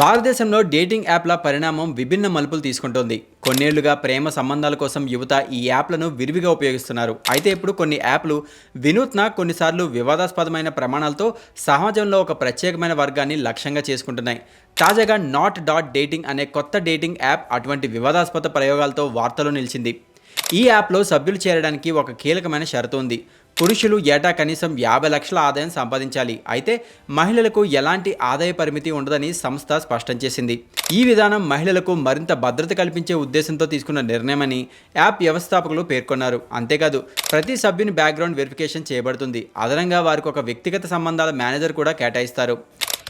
భారతదేశంలో డేటింగ్ యాప్ల పరిణామం విభిన్న మలుపులు తీసుకుంటోంది. కొన్నేళ్ళుగా ప్రేమ సంబంధాల కోసం యువత ఈ యాప్లను విరివిగా ఉపయోగిస్తున్నారు. అయితే ఇప్పుడు కొన్ని యాప్లు వినూత్న కొన్నిసార్లు వివాదాస్పదమైన ప్రమాణాలతో సమాజంలో ఒక ప్రత్యేకమైన వర్గాన్ని లక్ష్యంగా చేసుకుంటున్నాయి. తాజాగా నాట్ డాట్ డేటింగ్ అనే కొత్త డేటింగ్ యాప్ అటువంటి వివాదాస్పద ప్రయోగాలతో వార్తలు నిలిచింది. ఈ యాప్లో సభ్యులు చేరడానికి ఒక కీలకమైన షరతు ఉంది. పురుషులు ఏటా కనీసం యాభై లక్షల ఆదాయం సంపాదించాలి. అయితే మహిళలకు ఎలాంటి ఆదాయ పరిమితి ఉండదని సంస్థ స్పష్టం చేసింది. ఈ విధానం మహిళలకు మరింత భద్రత కల్పించే ఉద్దేశంతో తీసుకున్న నిర్ణయమని యాప్ వ్యవస్థాపకులు పేర్కొన్నారు. అంతేకాదు ప్రతి సభ్యుని బ్యాక్గ్రౌండ్ వెరిఫికేషన్ చేయబడుతుంది. అదనంగా వారికి ఒక వ్యక్తిగత సంబంధాల మేనేజర్ కూడా కేటాయిస్తారు.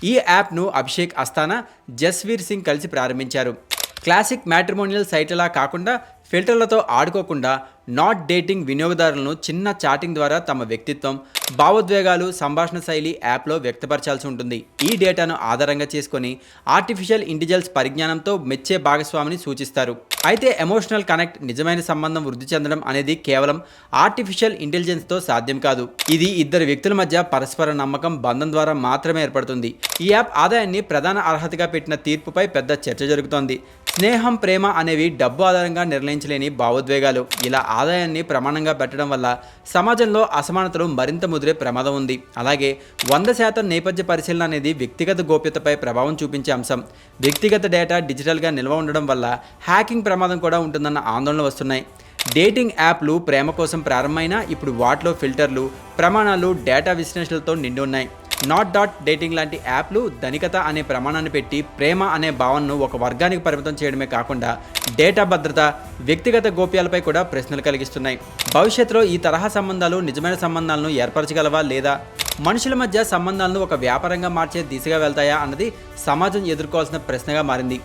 ఈ యాప్ను అభిషేక్ అస్తానా జస్వీర్ సింగ్ కలిసి ప్రారంభించారు. క్లాసిక్ మ్యాట్రిమోనియల్ సైట్లా కాకుండా ఫిల్టర్లతో ఆడుకోకుండా నాట్ డేటింగ్ వినియోగదారులను చిన్న చాటింగ్ ద్వారా తమ వ్యక్తిత్వం భావోద్వేగాలు సంభాషణ శైలి యాప్లో వ్యక్తపరచాల్సి ఉంటుంది. ఈ డేటాను ఆధారంగా చేసుకొని ఆర్టిఫిషియల్ ఇంటెలిజెన్స్ పరిజ్ఞానంతో మెచ్చే భాగస్వామిని సూచిస్తారు. అయితే ఎమోషనల్ కనెక్ట్ నిజమైన సంబంధం వృద్ధి చెందడం అనేది కేవలం ఆర్టిఫిషియల్ ఇంటెలిజెన్స్తో సాధ్యం కాదు. ఇది ఇద్దరు వ్యక్తుల మధ్య పరస్పర నమ్మకం బంధం ద్వారా మాత్రమే ఏర్పడుతుంది. ఈ యాప్ ఆదాయాన్ని ప్రధాన అర్హతగా పెట్టిన తీర్పుపై పెద్ద చర్చ జరుగుతోంది. స్నేహం ప్రేమ అనేవి డబ్బు ఆధారంగా నిర్ణయించలేని భావోద్వేగాలు. ఇలా ఆదాయాన్ని ప్రమాణంగా పెట్టడం వల్ల సమాజంలో అసమానతలు మరింత ముదిరే ప్రమాదం ఉంది. అలాగే వంద శాతం నేపథ్య పరిశీలన అనేది వ్యక్తిగత గోప్యతపై ప్రభావం చూపించే అంశం. వ్యక్తిగత డేటా డిజిటల్గా నిల్వ ఉండడం వల్ల హ్యాకింగ్ ప్రమాదం కూడా ఉంటుందన్న ఆందోళనలు వస్తున్నాయి. డేటింగ్ యాప్లు ప్రేమ కోసం ప్రారంభమైనా ఇప్పుడు వాటిలో ఫిల్టర్లు ప్రమాణాలు డేటా విశ్లేషణలతో నిండి ఉన్నాయి. నాట్ డాట్ డేటింగ్ లాంటి యాప్లు ధనికత అనే ప్రమాణాన్ని పెట్టి ప్రేమ అనే భావనను ఒక వర్గానికి పరిమితం చేయడమే కాకుండా డేటా భద్రత వ్యక్తిగత గోప్యాలపై కూడా ప్రశ్నలు కలిగిస్తున్నాయి. భవిష్యత్తులో ఈ తరహా సంబంధాలు నిజమైన సంబంధాలను ఏర్పరచగలవా లేదా? మనుషుల మధ్య సంబంధాలను ఒక వ్యాపారంగా మార్చే దిశగా వెళ్తాయా అన్నది సమాజం ఎదుర్కోవాల్సిన ప్రశ్నగా మారింది.